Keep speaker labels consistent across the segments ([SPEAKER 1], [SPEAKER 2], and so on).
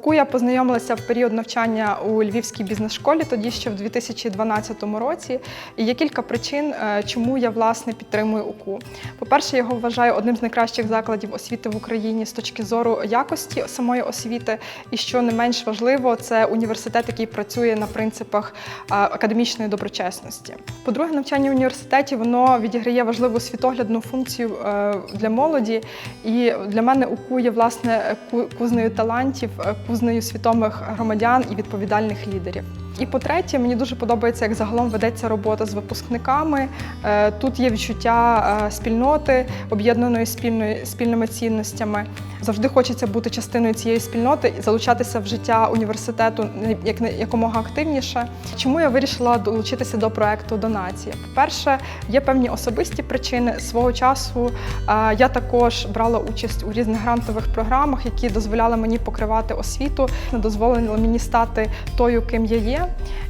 [SPEAKER 1] УКУ я познайомилася в період навчання у Львівській бізнес-школі, тоді ще в 2012 році. І є кілька причин, е, чому я власне підтримую УКУ. По-перше, я його вважаю одним з найкращих закладів освіти в Україні з точки зору якості самої освіти. І що не менш важливо, це університет, який працює на принципах е, академічної доброчесності. По-друге, навчання в університеті воно відіграє важливу світоглядну функцію е, для молоді. І для мене УКУ є власне ку- кузнею талантів, кузнею свідомих громадян і відповідальних лідерів. І по-третє, мені дуже подобається, як загалом ведеться робота з випускниками. Е, Тут є відчуття е, спільноти, об'єднаної спільною спільними цінностями. Завжди хочеться бути частиною цієї спільноти і залучатися в життя університету як не- якомога активніше. Чому я вирішила долучитися до проекту Донація? По-перше, є певні особисті причини. Свого часу е, я також брала участь у різних грантових програмах, які дозволяли мені покривати освіту, не дозволили мені стати тою, ким я є.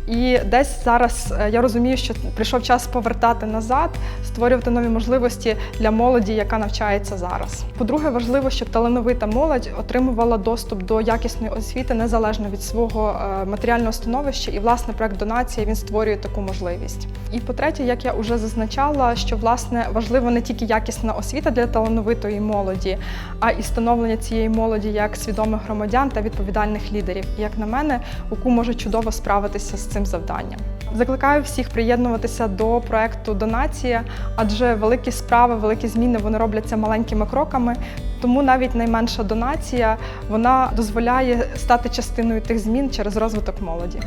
[SPEAKER 1] І десь зараз е, я розумію, що прийшов час повертати назад, створювати нові можливості для молоді, яка навчається зараз. По-друге, важливо, щоб талановита молодь отримувала доступ до якісної освіти незалежно від свого е, матеріального становища. І власне проект донація він створює таку можливість. І по-третє, як я вже зазначала, що власне важливо не тільки якісна освіта для талановитої молоді, а і становлення цієї молоді як свідомих громадян та відповідальних лідерів. І як на мене, УКУ може чудово справитися з цим завданням. Закликаю всіх приєднуватися до проекту Донація, адже великі справи, великі зміни вони робляться маленькими кроками. Тому навіть найменша донація вона дозволяє стати частиною тих змін через розвиток молоді.